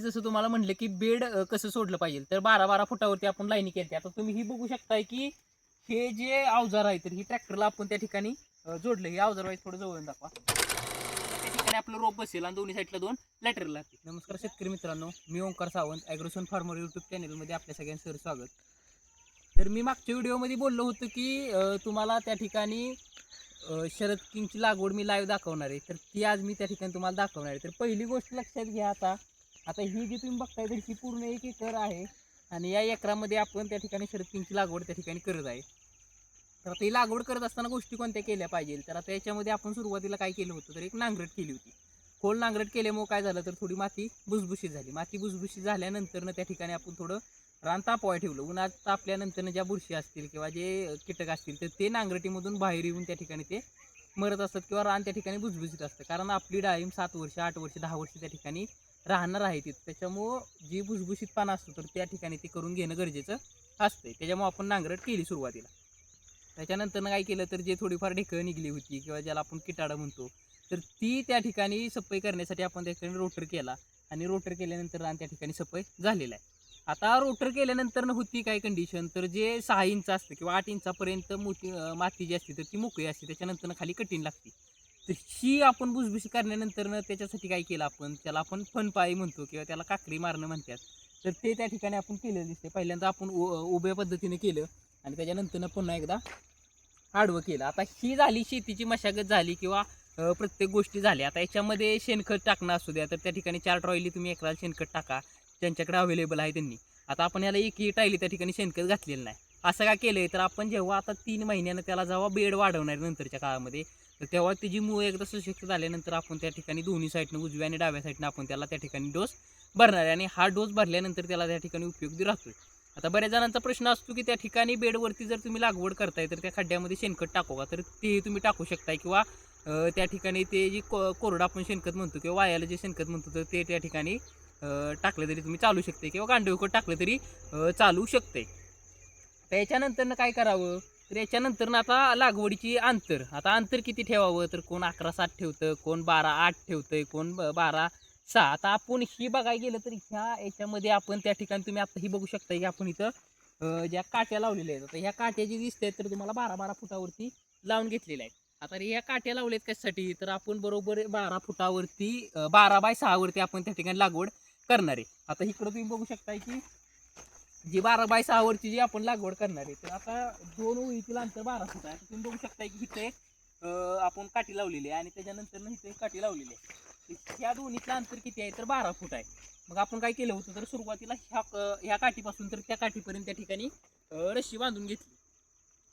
जसं तुम्हाला म्हणलं की बेड कसं सोडलं पाहिजे? तर बारा बारा फुटावरती आपण लाईनी केली आता तुम्ही ही बघू शकताय की हे जे अवजार आहे तर ही ट्रॅक्टरला आपण त्या ठिकाणी जोडलं. हे अवजार वाईज थोडं जवळ दाखवा. त्या ठिकाणी आपलं रोप बसेल आणि दोन्ही साईडला दोन लॅटर लागतील. नमस्कार शेतकरी मित्रांनो मी Omkar Sawant Agrosun farmer YouTube चॅनलमध्ये आपल्या सगळ्यांचं सर स्वागत. तर मी मागच्या व्हिडिओमध्ये बोललो होतो की तुम्हाला त्या ठिकाणी शरद किंगची लागवड मी लाईव्ह दाखवणार आहे. तर ती आज मी त्या ठिकाणी तुम्हाला दाखवणार आहे. तर पहिली गोष्ट लक्षात घ्या आता. आता ही जी तुम्ही बघताय तर ही पूर्ण एक एकर आहे. आणि या एकरामध्ये आपण त्या ठिकाणी शरदपिंगची लागवड त्या ठिकाणी करत आहे. तर आता ही लागवड करत असताना गोष्टी कोणत्या केल्या पाहिजे? तर आता याच्यामध्ये आपण सुरुवातीला काय केलं होतं? तर एक नांगरट केली होती. खोल नांगरट केल्यामुळे काय झालं? तर थोडी माती भुसभुशीत झाली. माती भुसभुशीत झाल्यानंतर त्या ठिकाणी आपण थोडं रान तापवाय ठेवलं. उन्हात तापल्यानंतर ज्या बुरशी असतील किंवा जे कीटक असतील तर ते नांगरटीमधून बाहेर येऊन त्या ठिकाणी ते मरत असतात किंवा रान त्या ठिकाणी भुसभुशीत असतं. कारण आपली डाळिंब सात वर्ष आठ वर्ष दहा वर्ष त्या ठिकाणी राहणार आहे तिथं. त्याच्यामुळं जी भुसभुशीत पानं असतो तर त्या ठिकाणी ते करून घेणं गरजेचं असतं त्याच्यामुळं आपण नांगरट केली सुरुवातीला. त्याच्यानंतर काय केलं तर जे थोडीफार ढेकळं निघली होती किंवा ज्याला आपण किटाडं म्हणतो तर ती त्या ठिकाणी सफाई करण्यासाठी आपण त्या ठिकाणी रोटर केला आणि रोटर केल्यानंतर रान त्या ठिकाणी सफाई झालेला आहे. आता रोटर केल्यानंतर होती काय कंडिशन तर जे सहा इंच असतं किंवा आठ इंचापर्यंत मोठी माती जी असते तर ती मोकळी असते. त्याच्यानंतर खाली कठीण लागते. तर ही आपण भुसभुशी करण्यानंतर त्याच्यासाठी काय केलं आपण? त्याला आपण फनपाळी म्हणतो किंवा त्याला काकडी मारणं म्हणतात. तर ते त्या ठिकाणी आपण केलेलं दिसते पहिल्यांदा आपण उ- उभ्या पद्धतीने केलं आणि त्याच्यानंतर पुन्हा एकदा आडवं केलं. आता ही झाली शेतीची मशागत झाली किंवा प्रत्येक गोष्टी झाल्या. आता याच्यामध्ये शेणखत टाकणं असू द्या तर त्या ठिकाणी चार ट्रॉयली तुम्ही एकराला शेणखत टाका. ज्यांच्याकडे अवेलेबल आहे त्यांनी. आता आपण याला एकही टायली त्या ठिकाणी शेणखत घातलेलं नाही. असं का केलं आहे तर आपण जेव्हा आता तीन महिन्यानं त्याला जेव्हा बेड वाढवणार नंतरच्या काळामध्ये तर तेव्हा त्याची मूळ एकदा सुशिक्त झाल्यानंतर आपण त्या ठिकाणी दोन्ही साईडनं उजव्या आणि डाव्या साईडनं आपण त्याला त्या ठिकाणी डोस भरणार आहे. आणि हा डोस भरल्यानंतर त्याला त्या ठिकाणी उपयोगी राहतोय. आता बऱ्याच जणांचा प्रश्न असतो की त्या ठिकाणी बेडवरती जर तुम्ही लागवड करताय तर त्या खड्ड्यामध्ये शेणखत टाकू का? तर तेही तुम्ही टाकू शकताय किंवा त्या ठिकाणी ते जी को कोरडं आपण शेणखत म्हणतो किंवा वायाला जे शेणखत म्हणतो तर ते त्या ठिकाणी टाकलं तरी तुम्ही चालू शकते किंवा गांडूळखत टाकलं तरी चालू शकते तर काय करावं? तर याच्यानंतर आता लागवडीची अंतर. आता अंतर किती ठेवावं? तर कोण अकरा सात ठेवतं कोण बारा आठ ठेवतंय कोण बारा सहा. आता आपण ही बघायला गेलं तर ह्या याच्यामध्ये आपण त्या ठिकाणी तुम्ही आता ही बघू शकता की आपण इथं ज्या काट्या लावलेल्या आहेत. आता ह्या काट्या जी दिसत आहेत तर तुम्हाला बारा बारा फुटावरती लावून घेतलेल्या आहेत. आता ह्या काट्या लावल्यात कशासाठी? तर आपण बरोबर बारा फुटावरती बारा बाय सहावरती आपण त्या ठिकाणी लागवड करणार आहे. आता इकडं तुम्ही बघू शकताय की जी बारा बाय सहा वरची जी आपण लागवड करणार आहे तर आता दोन ओळीतील अंतर बारा फूट आहे. तुम्ही बघू शकताय की इथे आपण काठी लावलेली आहे आणि त्याच्यानंतर इथे काठी लावलेली आहे. ह्या दोन्हीतलं अंतर किती आहे? तर बारा फूट आहे. मग आपण काय केलं होतं? तर सुरुवातीला ह्या ह्या काठीपासून तर त्या काठीपर्यंत त्या ठिकाणी अ, रस्सी बांधून घेतली.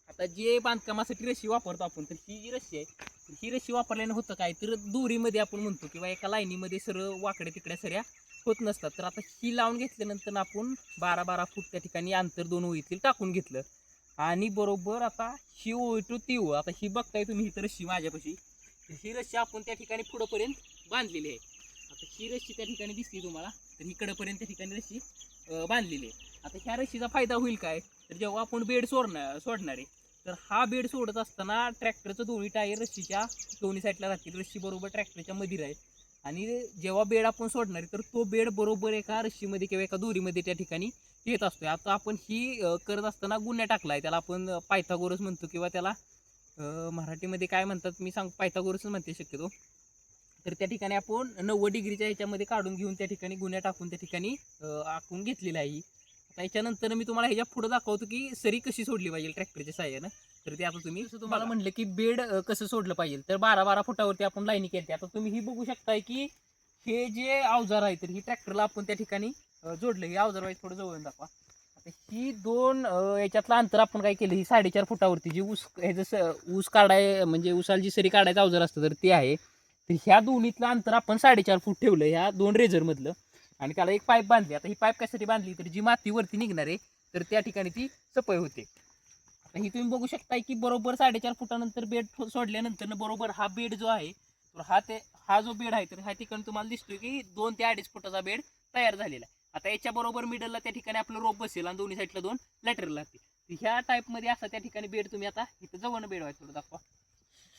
आता जे बांधकामासाठी रस्सी वापरतो आपण तर ही जी रस्सी आहे ही रस्सी वापरल्याने होतं काय? तर दोरीमध्ये आपण म्हणतो किंवा एका लाईनीमध्ये सरळ वाकड्या तिकड्या सऱ्या होत नसतात. तर आता ही लावून घेतल्यानंतर आपण बारा बारा फूट त्या ठिकाणी अंतर दोन ओळीतील टाकून घेतलं. आणि बरोबर आता ही ओळी टू ती ओळ. आता ही बघताय तुम्ही ही तर रस्सी माझ्यापाशी. तर ही रस्सी आपण त्या ठिकाणी पुढंपर्यंत बांधलेली आहे. आता ही रस्सी त्या ठिकाणी दिसली तुम्हाला. तर इकडंपर्यंत त्या ठिकाणी रस्सी बांधलेली आहे. आता ह्या रस्सीचा फायदा होईल काय? तर जेव्हा आपण बेड सोडणार सोडणार आहे तर हा बेड सोडत असताना ट्रॅक्टरचं दोन्ही टायर रस्सीच्या दोन्ही साईडला राहतील रस्सी बरोबर ट्रॅक्टरच्या मध्ये राहील आणि जेव्हा बेड आपण सोडणार आहे तर तो बेड बरोबर एका रस्सीमध्ये किंवा एका दोरीमध्ये त्या ठिकाणी येत असतो आता आपण ही करत असताना गुन्ह्या टाकला आहे त्याला आपण पायथागोरस म्हणतो किंवा त्याला मराठीमध्ये काय म्हणतात मी सांग पायथागोरसच म्हणते शक्यतो. तर त्या ठिकाणी आपण नव्वद डिग्रीच्या ह्याच्यामध्ये काढून घेऊन त्या ठिकाणी गुन्ह्या टाकून त्या ठिकाणी आखून घेतलेला आहे आता याच्यानंतर मी तुम्हाला ह्याच्या पुढे दाखवतो की सरी कशी सोडली पाहिजे ट्रॅक्टरच्या साह्यानं तर ते आता तुम्ही तुम्हाला म्हणलं की बेड कसं सोडलं पाहिजे तर बारा बारा फुटावरती आपण लाईनी केली आता तुम्ही ही बघू शकताय की हे जे अवजार आहे तर ही ट्रॅक्टरला आपण त्या ठिकाणी जोडलं. हे अवजार वाईज थोडं जवळ दाखवा. आता ही दोन याच्यातलं अंतर आपण काय केलं ही साडेचार फुटावरती जी ऊस ह्याचं ऊस काढाय म्हणजे ऊसाला जी सरी काढायचं अवजार असतं तर ते आहे. तर ह्या दोन्हीतलं अंतर आपण साडेचार फूट ठेवलं ह्या दोन रेझरमधलं. आणि त्याला एक पाईप बांधली. आता ही पाईप कशासाठी बांधली? तर जी माती वरती निघणार आहे तर त्या ठिकाणी ती सपय होते. आता ही तुम्ही बघू शकताय की बरोबर साडेचार फुटानंतर बेड सोडल्यानंतर बरोबर हा बेड जो आहे तर हा ते हा जो बेड आहे तर ह्या ठिकाणी तुम्हाला दिसतोय की दोन ते अडीच फुटाचा बेड तयार झालेला आहे. आता याच्या बरोबर मिडलला त्या ठिकाणी आपलं रोप बसेल आणि दोन्ही साईडला दोन लॅटरल लागतील. ह्या टाईपमध्ये असा त्या ठिकाणी बेड तुम्ही आता इथं जवळ बेड व्हायचं दाखवा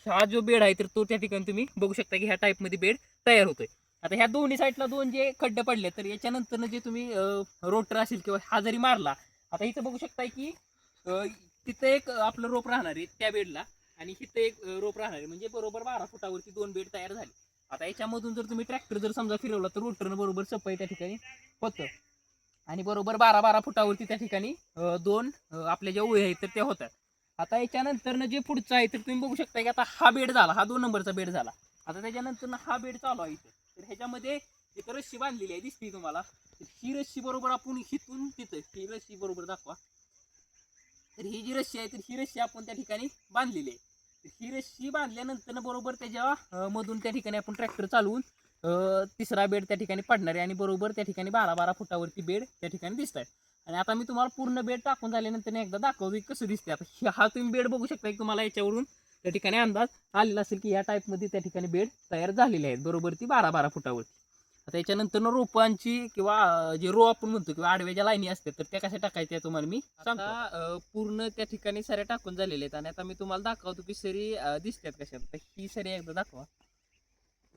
हा जो बेड आहे तर तो त्या ठिकाणी तुम्ही बघू शकता की ह्या टाईपमध्ये बेड तयार होतोय. आता ह्या दोन्ही साईडला दोन जे खड्डे पडले तर याच्यानंतर जे तुम्ही रोटर असेल किंवा हा जरी मारला आता इथं बघू शकताय की तिथं एक आपलं रोप राहणार आहे त्या बेडला आणि इथं एक रोप राहणार आहे. म्हणजे बरोबर बारा फुटावरती दोन बेड तयार झाले. आता याच्यामधून जर तुम्ही ट्रॅक्टर जर समजा फिरवला तर रोटरनं बरोबर सफाई त्या ठिकाणी होतं. आणि बरोबर बारा बारा फुटावरती त्या ठिकाणी दोन आपल्या ज्या ओळी आहेत तर त्या होतात. आता याच्यानंतर जे पुढचं आहे तर तुम्ही बघू शकता की आता हा बेड झाला हा दोन नंबरचा बेड झाला. आता त्याच्यानंतर हा बेड चालू आहे इथं. तर ह्याच्यामध्ये एक रस्सी बांधलेली आहे दिसते तुम्हाला. तर ही रस्सी बरोबर आपण हिथून तिथं ही रस्सी बरोबर दाखवा. तर ही जी रस्सी आहे तर ही रस्सी आपण त्या ठिकाणी बांधलेली आहे. तर ही रस्सी बांधल्यानंतर बरोबर त्याच्या मधून त्या ठिकाणी आपण ट्रॅक्टर चालवून तिसरा बेड त्या ठिकाणी पडणार आहे आणि बरोबर त्या ठिकाणी बारा बारा फुटावरती बेड त्या ठिकाणी दिसत आहे आणि आता मी तुम्हाला पूर्ण बेड टाकून झाल्यानंतर एकदा दाखवतो की कसं दिसते आता हा तुम्ही बेड बघू शकता की तुम्हाला याच्यावरून त्या ठिकाणी अंदाज आलेला असेल की या टाईपमध्ये त्या ठिकाणी बेड तयार झालेले आहेत. बरोबर ती बारा बारा फुटावरती. आता याच्यानंतर रोपांची किंवा जे रो आपण म्हणतो किंवा आडव्या ज्या लाईनी असतात तर त्या कशा टाकायच्या तुम्हाला मी सांगतो. पूर्ण त्या ठिकाणी सऱ्या टाकून झालेल्या आहेत. आणि आता मी तुम्हाला दाखवतो की सरी दिसतात कशा तर ही सरी एकदा दाखवा.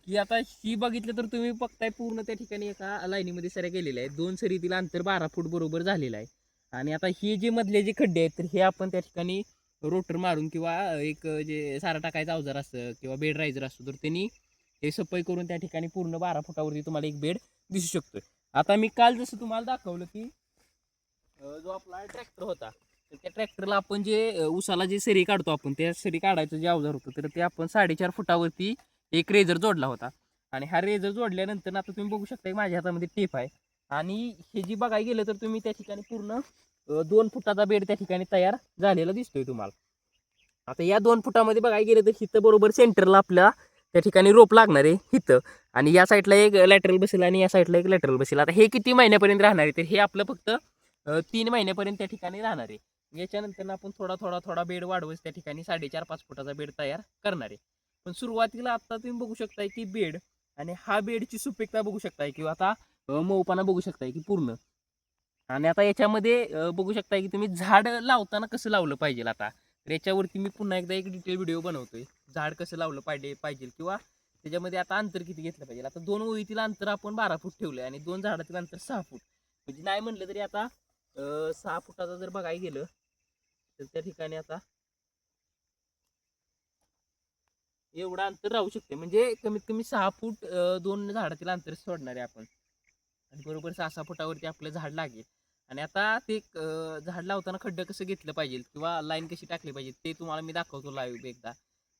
की आता ही बघितलं तर तुम्ही बघताय पूर्ण त्या ठिकाणी एका लाईनीमध्ये सऱ्या गेलेल्या आहेत. दोन सरीतील अंतर बारा फूट बरोबर झालेलं आहे. आणि आता ही जे मधले जे खड्डे आहेत तर हे आपण त्या ठिकाणी रोटर मारून किंवा एक जे सारा टाकायचं अवजार असतं किंवा बेड रायझर असतो तर त्यांनी हे सफाई करून त्या ठिकाणी पूर्ण बारा फुटावरती तुम्हाला एक बेड दिसू शकतोय. आता मी काल जसं तुम्हाला दाखवलं की जो आपला ट्रॅक्टर होता तर त्या ट्रॅक्टरला आपण जे उसाला जे सरी काढतो आपण त्या सरी काढायचं जे अवजार होतं तर ते आपण साडेचार फुटावरती एक रेझर जोडला होता. आणि हा रेझर जोडल्यानंतर आता तुम्ही बघू शकता की माझ्या हातामध्ये टेप आहे. आणि हे जी बघायला गेलं तर तुम्ही त्या ठिकाणी पूर्ण दोन फुटाचा बेड त्या ठिकाणी तयार झालेला दिसतोय तुम्हाला. आता या दोन फुटामध्ये बघायला गेलं तर हिथं बरोबर सेंटरला आपल्या त्या ठिकाणी रोप लागणार आहे हिथं. आणि या साईडला एक लॅटरल बसेल आणि या साईडला एक लॅटरल बसेल. आता हे किती महिन्यापर्यंत राहणार आहे तर हे आपलं फक्त तीन महिन्यापर्यंत त्या ठिकाणी राहणार आहे. याच्यानंतर आपण थोडा थोडा थोडा बेड वाढवत त्या ठिकाणी साडेचार पाच फुटाचा बेड तयार करणार आहे. पण सुरुवातीला आता तुम्ही बघू शकताय की बेड आणि हा बेडची सुपीकता बघू शकताय किंवा आता मऊपणा बघू शकताय की पूर्ण. आणि आता याच्यामध्ये बघू शकताय की तुम्ही झाड लावताना कसं लावलं पाहिजे आता? तर याच्यावरती मी पुन्हा एकदा एक डिटेल व्हिडिओ बनवतोय. झाड कसं लावलं पाहिजे पाहिजे किंवा त्याच्यामध्ये आता अंतर किती घेतलं पाहिजे? आता दोन ओळीतील अंतर आपण बारा फूट ठेवलं आणि दोन झाडातील अंतर सहा फूट. म्हणजे नाही म्हणलं तरी आता सहा फुटाचं जर बघायला गेलं तर त्या ठिकाणी आता एवढं अंतर राहू शकते म्हणजे कमीत कमी सहा फूट दोन झाडातील अंतर सोडणार आहे आपण. आणि बरोबर सहा फुटावरती आपलं झाड लागेल. आणि आता ते झाड लावताना खड्डं कसं घेतलं पाहिजे किंवा लाईन कशी टाकली पाहिजे ते तुम्हाला मी दाखवतो लाईव्ह एकदा.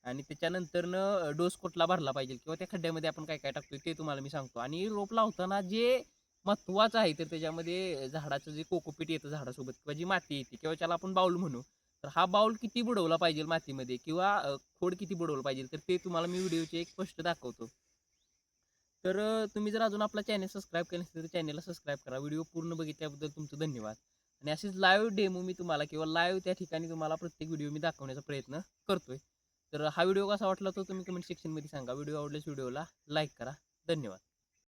आणि त्याच्यानंतरनं डोस कुठला भरला पाहिजे किंवा त्या खड्ड्यामध्ये आपण काय काय टाकतोय ते तुम्हाला मी सांगतो. आणि रोप लावताना जे महत्त्वाचं आहे तर त्याच्यामध्ये झाडाचं जे कोकोपीट येतं झाडासोबत किंवा जी माती येते किंवा त्याला आपण बाऊल म्हणू तर हा बाऊल किती बुडवला पाहिजे मातीमध्ये किंवा खोड किती बुडवलं पाहिजे तर ते तुम्हाला मी व्हिडिओचे एक स्पष्ट दाखवतो. तर तुम्ही जर अजून आपला चॅनल सबस्क्राईब केलं नसेल तर चॅनलला सबस्क्राईब करा. व्हिडिओ पूर्ण बघितल्याबद्दल तुमचं धन्यवाद. आणि असेच लाईव्ह डेमो मी तुम्हाला किंवा लाईव्ह त्या ठिकाणी तुम्हाला प्रत्येक व्हिडिओ मी दाखवण्याचा प्रयत्न करतोय. तर हा व्हिडिओ कसा वाटला तो तुम्ही कमेंट सेक्शनमध्ये सांगा. व्हिडिओ आवडल्यास व्हिडिओला लाईक करा. धन्यवाद.